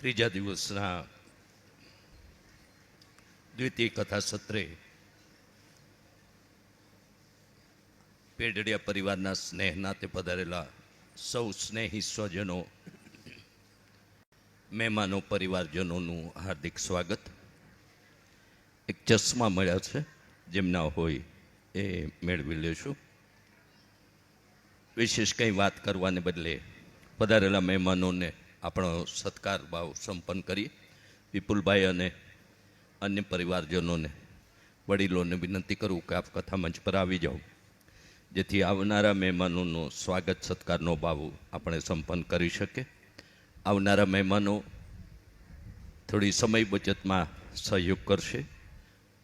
ત્રીજા દિવસના દ્વિતીય કથા સત્રે પેઢડિયા પરિવારના સ્નેહ નાતે પધારેલા સૌ સ્નેહી સ્વજનો, મહેમાનો, પરિવારજનોનું હાર્દિક સ્વાગત. એક ચશ્મા મળ્યા છે, જેમના હોય એ મેળવી લેશું. વિશેષ કંઈ વાત કરવાને બદલે પધારેલા મહેમાનોને આપણો સત્કાર ભાવ સંપન્ન કરી વિપુલભાઈ અને અન્ય પરિવારજનોને, વડીલોને વિનંતી કરું કે આપ કથા મંચ પર આવી જાઓ. જેથી આવનારા મહેમાનોનો સ્વાગત, સત્કારનો ભાવ આપણે સંપન્ન કરી શકીએ આવનારા મહેમાનો થોડી સમય બચતમાં સહયોગ કરશે.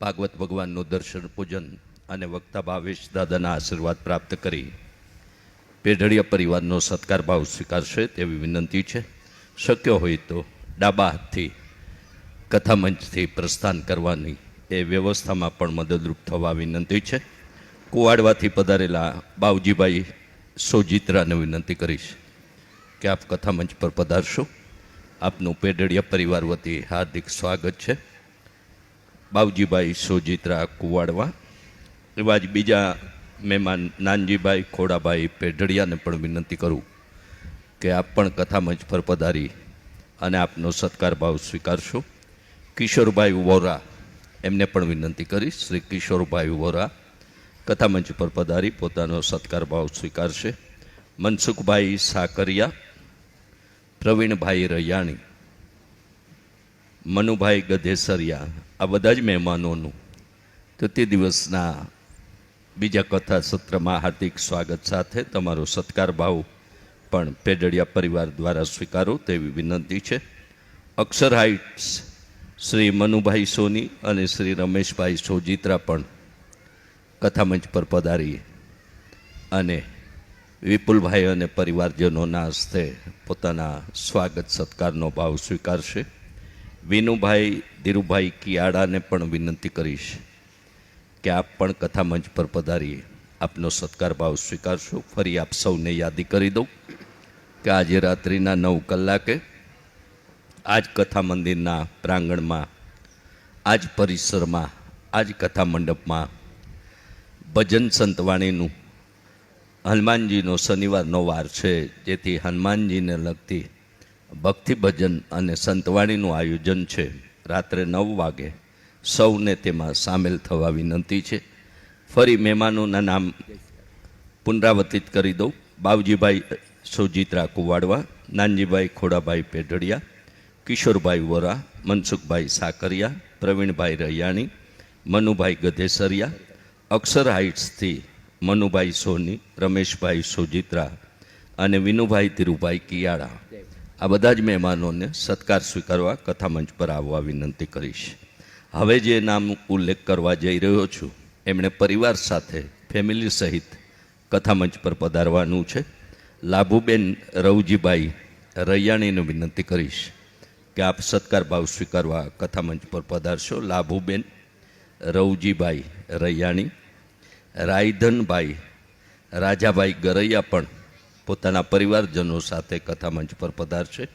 ભાગવત ભગવાનનું દર્શન, પૂજન અને વક્તા ભાવેશ દાદાના આશીર્વાદ પ્રાપ્ત કરી. પેઢડિયા પરિવારનો સત્કાર ભાવ સ્વીકારશે તેવી વિનંતી છે. શક્ય હોય તો ડાબા હાથથી કથામંચથી પ્રસ્થાન કરવાની એ વ્યવસ્થામાં પણ મદદરૂપ થવા વિનંતી છે. કુવાડવાથી પધારેલા બાવજીભાઈ સોજિત્રાને વિનંતી કરીશ કે આપ કથામંચ પર પધારશો. આપનું પેઢળિયા પરિવાર વતી હાર્દિક સ્વાગત છે. બાવજીભાઈ સોજિત્રા કુવાડવા, એવા જ બીજા મહેમાન નાનજીભાઈ ખોડાભાઈ પેઢડિયાને પણ વિનંતી કરું કે આપ પણ કથામંચ પર પધારી અને આપનો સત્કાર ભાવ સ્વીકારશો. કિશોરભાઈ વોરા, એમને પણ વિનંતી કરી, શ્રી કિશોરભાઈ વોરા કથામંચ પર પધારી પોતાનો સત્કાર ભાવ સ્વીકારશે. મનસુખભાઈ સાકરિયા, પ્રવીણભાઈ રૈયાણી, મનુભાઈ ગધેસરિયા, આ બધા જ મહેમાનોનું તો તે દિવસના બીજા કથા સત્રમાં હાર્દિક સ્વાગત સાથે તમારો સત્કાર ભાવ પણ પેડડિયા પરિવાર દ્વારા સ્વીકારો તેવી વિનંતી છે. અક્ષર હાઇટ્સ શ્રી મનુભાઈ સોની અને શ્રી રમેશભાઈ સોજિત્રા પણ કથામંચ પર પધારી અને વિપુલભાઈ અને પરિવારજનોના હસ્તે પોતાના સ્વાગત સત્કારનો ભાવ સ્વીકારશે. વિનુભાઈ ધીરુભાઈ કિયાડાને પણ વિનંતી કરીશ કે આપ પણ કથા મંચ પર પધારી આપનો સત્કાર ભાવ સ્વીકારશો. ફરી આપ સૌને યાદી કરી દઉં. કે આજે રાત્રિના નવ કલાકે આજ કથા મંદિરના પ્રાંગણમાં, આજ પરિસરમાં, આજ કથા મંડપમાં ભજન સંતવાણીનું હનુમાનજીનો શનિવારનો વાર છે, જેથી હનુમાનજીને લગતી ભક્તિ ભજન અને સંતવાણીનું આયોજન છે. રાત્રે નવ વાગે સૌને તેમાં સામેલ થવા વિનંતી છે. ફરી મહેમાનોના નામ પુનરાવર્તિત કરી દઉં. બાવજીભાઈ સોજિત્રા કુવાડવા, નાનજીભાઈ ખોડાભાઈ પેઢડિયા, કિશોરભાઈ વોરા, મનસુખભાઈ સાકરિયા, પ્રવીણભાઈ રૈયાણી, મનુભાઈ ગધેસરિયા, અક્ષર હાઇટ્સથી મનુભાઈ સોની, રમેશભાઈ સુજિત્રા અને વિનુભાઈ ધીરુભાઈ કિયાળા. આ બધા જ મહેમાનોને સત્કાર સ્વીકારવા કથામંચ પર આવવા વિનંતી કરીશ. હવે જે નામ ઉલ્લેખ કરવા જઈ રહ્યો છું, એમણે પરિવાર સાથે, ફેમિલી સહિત કથામંચ પર પધારવાનું છે. લાભુબેન રવજીભાઈ રૈયાણીને વિનંતી કરીશ કે આપ સત્કાર ભાવ સ્વીકારવા કથામંચ પર પધારશો. લાભુબેન રવજીભાઈ રૈયાણી, રાયધનભાઈ, રાજાભાઈ ગરૈયા પણ પોતાના પરિવારજનો સાથે કથામંચ પર પધારશે.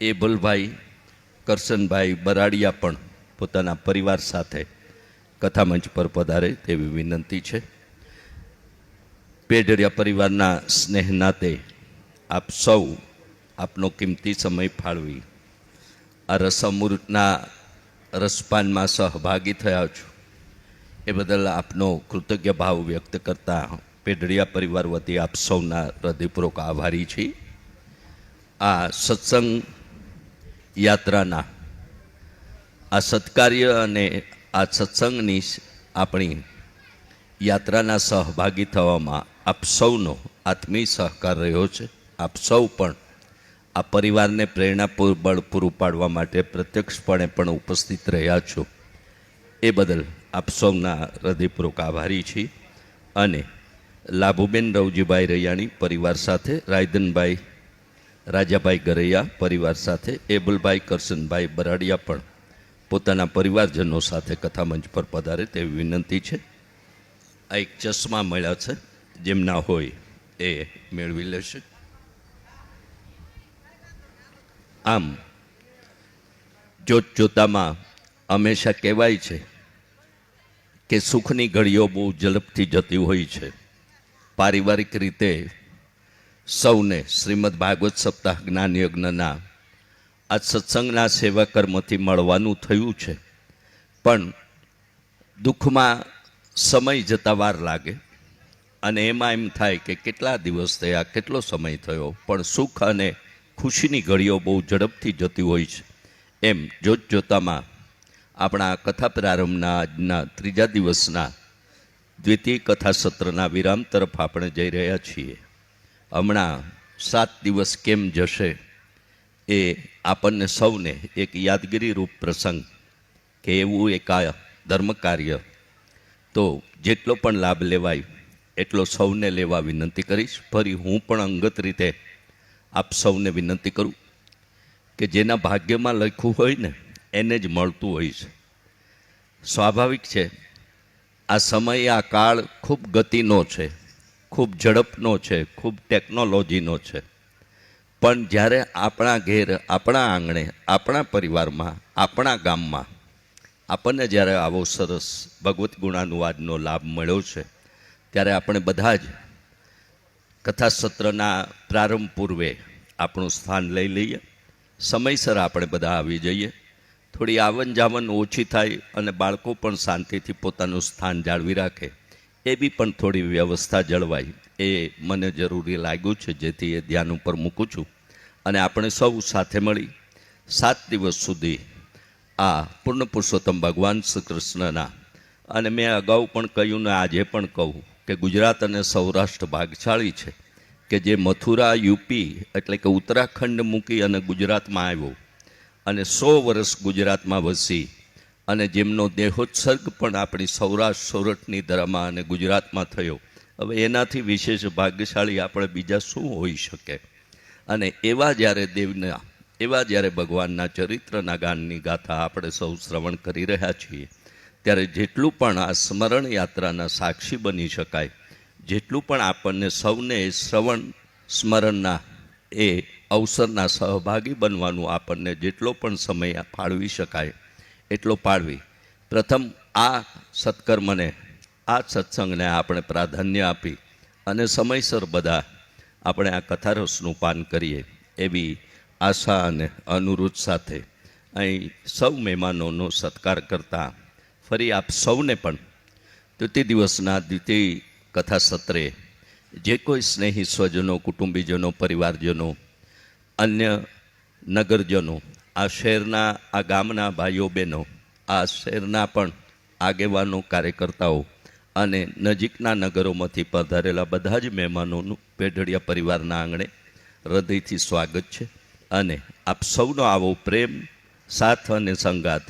એબલભાઈ કરશનભાઈ બરાડિયા પણ પોતાના પરિવાર સાથે કથામંચ પર પધારે તેવી વિનંતી છે. પેઢડિયા પરિવારના સ્નેહ નાતે આપ સૌ આપનો કિંમતી સમય ફાળવી. આ રસમૃતના રસપાનમાં સહભાગી થયા છો. એ બદલ આપનો કૃતજ્ઞ ભાવ વ્યક્ત કરતા પેઢડિયા પરિવાર વતી આપ સૌના હૃદયપૂર્વક આભારી છીએ. આ સત્સંગ યાત્રાના, આ સત્કાર્ય અને આ સત્સંગની આપણી યાત્રાના સહભાગી થવામાં આપ સૌનો આત્મીય સહકાર રહ્યો છે. આપ સૌ પણ આ પરિવારને પ્રેરણા બળ પૂરું પાડવા માટે પ્રત્યક્ષપણે પણ ઉપસ્થિત રહ્યા છો. એ બદલ આપ સૌના હૃદયપૂર્વક આભારી છીએ અને લાભુબેન રવજીભાઈ રૈયાણી પરિવાર સાથે રાયધનભાઈ રાજાભાઈ ગરૈયા પરિવાર સાથે, એબલભાઈ કરશનભાઈ બરાડિયા પણ પોતાના પરિવારજનો સાથે કથામંચ પર પધારે તેવી વિનંતી છે. આ એક ચશ્મા મળ્યા છે. જેમના હોય એ મેળવી લેશે. આમ જોત જોતામાં હંમેશા કહેવાય છે કે સુખની ઘડીઓ બહુ ઝડપથી જતી હોય છે. પારિવારિક રીતે સૌને શ્રીમદ ભાગવત સપ્તાહ જ્ઞાન યજ્ઞના આ સત્સંગના સેવા કર્મથી મળવાનું થયું છે. પણ દુઃખમાં સમય જતા વાર લાગે. અને એમાં એમ થાય કે કેટલા દિવસ થયા, કેટલો સમય થયો, પણ સુખ અને ખુશીની ઘડીઓ બહુ ઝડપથી જતી હોય છે. એમ જોત જોતામાં આપણા કથા પ્રારંભના આજના ત્રીજા દિવસના દ્વિતીય કથા સત્રના વિરામ તરફ આપણે જઈ રહ્યા છીએ. હમણાં સાત દિવસ કેમ જશે એ આપણને સૌને એક યાદગીરી રૂપ પ્રસંગ કે એવું એક ધર્મ કાર્ય તો જેટલો પણ લાભ લેવાય એટલો સૌને લેવા વિનંતી કરીશ. ફરી હું પણ અંગત રીતે આપ સૌને વિનંતી કરું કે જેના ભાગ્યમાં લખ્યું હોય ને, એને જ મળતું હોય છે. સ્વાભાવિક છે, આ સમય, આ કાળ ખૂબ ગતિનો છે, ખૂબ ઝડપનો છે, ખૂબ ટેકનોલોજીનો છે. પણ જ્યારે આપણા ઘેર, આપણા આંગણે, આપણા પરિવારમાં, આપણા ગામમાં આપણને જ્યારે આવો સરસ ભગવત ગુણાનુવાદનો લાભ મળ્યો છે ત્યારે આપણે બધા જ કથાસત્રના પ્રારંભ પૂર્વે આપણું સ્થાન લઈ લઈએ. સમયસર આપણે બધા આવી જઈએ. થોડી આવન જાવન ઓછી થાય અને બાળકો પણ શાંતિથી પોતાનું સ્થાન જાળવી રાખે. એ બી પણ થોડી વ્યવસ્થા જળવાય. એ મને જરૂરી લાગ્યું છે, જેથી એ ધ્યાન ઉપર મૂકું છું. અને આપણે સૌ સાથે મળી સાત દિવસ સુધી આ પૂર્ણ પુરુષોત્તમ ભગવાન શ્રી કૃષ્ણના અને મેં અગાઉ પણ કહ્યું ને આજે પણ કહું. કે ગુજરાત અને સૌરાષ્ટ્ર ભાગશાળી છે, કે જે મથુરા, યુપી એટલે કે ઉત્તરાખંડ મૂકી અને ગુજરાતમાં આવ્યો. અને સો વર્ષ ગુજરાતમાં વસી અને જેમનો દેહોત્સર્ગ પણ આપણી સૌરાષ્ટ્ર સોરઠની ધરામાં અને ગુજરાતમાં થયો. હવે એનાથી વિશેષ ભાગ્યશાળી આપણે બીજા શું હોઈ શકે? અને એવા જ્યારે દેવના, એવા જ્યારે ભગવાનના ચરિત્રના ગાનની ગાથા આપણે સૌ શ્રવણ કરી રહ્યા છીએ ત્યારે જેટલું પણ આ સ્મરણ યાત્રાના સાક્ષી બની શકાય, જેટલું પણ આપણને સૌને શ્રવણ સ્મરણના એ અવસરના સહભાગી બનવાનું આપણને જેટલો પણ સમય ફાળવી શકાય, એટલો ફાળવી પ્રથમ આ સત્કર્મને, આ સત્સંગને આપણે પ્રાધાન્ય આપી અને સમયસર બધા આપણે આ કથારસનું પાન કરીએ એવી આશા અને અનુરોધ સાથે અહીં સૌ મહેમાનોનો સત્કાર કરતા ફરી આપ સૌને પણ તૃતીય દિવસના દ્વિતીય કથા સત્રે જે કોઈ સ્નેહી સ્વજનો, કુટુંબીજનો, પરિવારજનો, અન્ય નગરજનો, આ શહેરના, આ ગામના ભાઈઓ, બહેનો, આ શહેરના પણ આગેવાનો, કાર્યકર્તાઓ અને નજીકના નગરોમાંથી પધારેલા બધા જ મહેમાનોનું પેઢડિયા પરિવારના આંગણે હૃદયથી સ્વાગત છે અને આપ સૌનો આવો પ્રેમ, સાથ અને સંગાત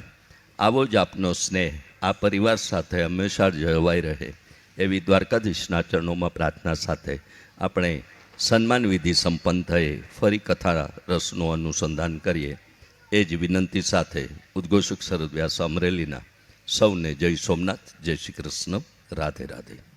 આવો જ આપનો સ્નેહ આ પરિવાર સાથે હંમેશા જળવાઈ રહે એવી દ્વારકાધીશના ચરણોમાં પ્રાર્થના સાથે આપણે સન્માન વિધિ સંપન્ન થયે, ફરી કથા રસનું અનુસંધાન કરીએ. એ જ વિનંતી સાથે ઉદ્ઘોષક શરદ વ્યાસ અમરેલીના સૌને જય સોમનાથ, જય શ્રી કૃષ્ણ, રાધે રાધે.